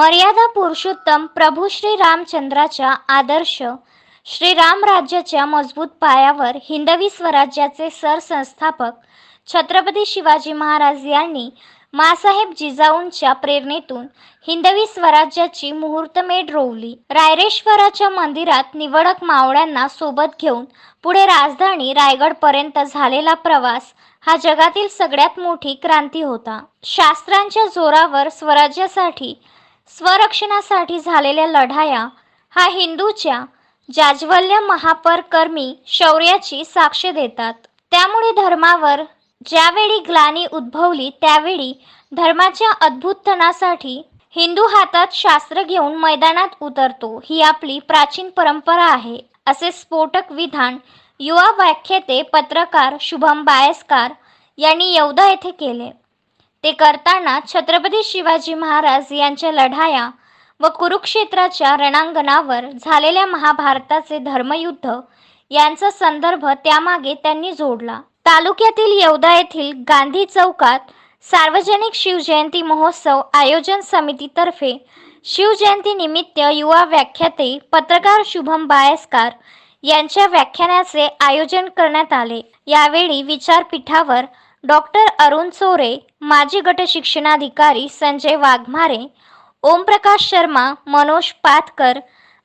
मर्यादा पुरुषोत्तम प्रभू श्री रामचंद्राच्या आदर्श श्रीराम राज्याच्या मजबूत पायावर हिंदवी स्वराज्याचे सरसंस्थापक छत्रपती शिवाजी महाराज यांनी मासाहेब जिजाऊंच्या प्रेरणेतून हिंदवी स्वराज्याची मुहूर्तमेढ रोवली. रायरेश्वराच्या मंदिरात निवडक मावळ्यांना सोबत घेऊन पुढे राजधानी रायगडपर्यंत झालेला प्रवास हा जगातील सगळ्यात मोठी क्रांती होता. शास्त्रांच्या जोरावर स्वराज्यासाठी स्वरक्षणासाठी झालेल्या लढाया हा हिंदूच्या जाज्वल्य महापरकर्मी शौर्याची साक्ष देतात. त्यामुळे धर्मावर ज्यावेळी ग्लानी उद्भवली त्यावेळी धर्माच्या अद्भुतनासाठी हिंदू हातात शास्त्र घेऊन मैदानात उतरतो. ही आपली प्राचीन परंपरा आहे. असे स्फोटक विधान युवा व्याख्याते पत्रकार शुभम बायस्कार यांनी येवदा येथे केले. ते करताना छत्रपती शिवाजी महाराज यांच्या लढाया व कुरुक्षेत्राच्या रणांगणावर झालेल्या महाभारताचे धर्मयुद्ध यांचा संदर्भ त्यामागे त्यांनी जोडला. तालुक्यातील येवदा येथील गांधी चौकात सार्वजनिक शिवजयंती महोत्सव आयोजन समितीतर्फे शिवजयंती निमित्त युवा व्याख्याते पत्रकार शुभम बायस्कार यांच्या व्याख्यानाचे आयोजन करण्यात आले. यावेळी विचारपीठावर डॉक्टर अरुण चोरे माजी गट शिक्षणाधिकारी संजय वाघमारे ओमप्रकाश शर्मा मनोज पातकर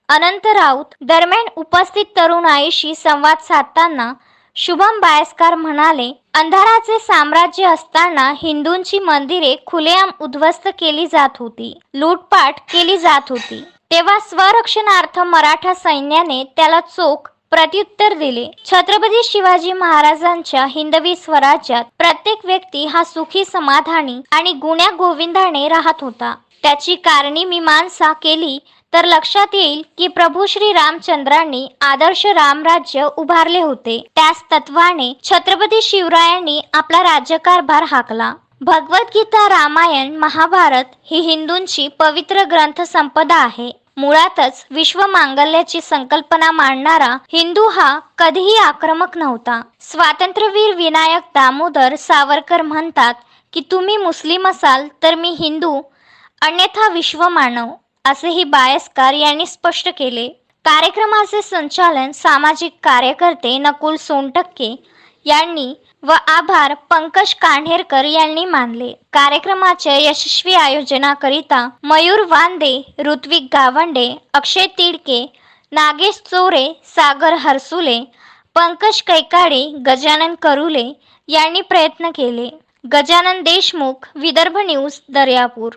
अनंत राऊत दरम्यान उपस्थित तरुणाईशी संवाद साधताना शुभम बायस्कार म्हणाले अंधाराचे साम्राज्य असताना हिंदूंची मंदिरे खुलेआम उद्ध्वस्त केली जात होती लूटपाट केली जात होती. तेव्हा स्वरक्षणार्थ मराठा सैन्याने त्याला चोख प्रत्युत्तर दिले. छत्रपती शिवाजी महाराजांच्या हिंदवी स्वराज्यात प्रत्येक व्यक्ती हा सुखी समाधानी आणि गुण्या गोविंदाने राहत होता. त्याची कारणी मीमांसा केली तर लक्षात येईल की प्रभू श्री रामचंद्रांनी आदर्श रामराज्य उभारले होते. त्याच तत्वाने छत्रपती शिवरायांनी आपला राज्यकारभार हाकला. भगवद्गीता रामायण महाभारत ही हिंदूंची पवित्र ग्रंथ संपदा आहे. मुळातच विश्व मांगल्याची संकल्पना मांडणारा हिंदू हा कधीही आक्रमक नव्हता. स्वातंत्र्यवीर विनायक दामोदर सावरकर म्हणतात की तुम्ही मुस्लिम असाल तर मी हिंदू अन्यथा विश्व मानव असेही बायस्कार यांनी स्पष्ट केले. कार्यक्रमाचे संचालन सामाजिक कार्यकर्ते नकुल सोनटक्के यांनी व आभार पंकज कान्हेरकर यांनी मानले. कार्यक्रमाच्या यशस्वी आयोजनाकरिता मयूर वांदे ऋत्विक गावंडे अक्षय तिडके नागेश चोरे सागर हरसुले पंकज कैकाडे गजानन करुले यांनी प्रयत्न केले. गजानन देशमुख विदर्भ न्यूज दर्यापूर.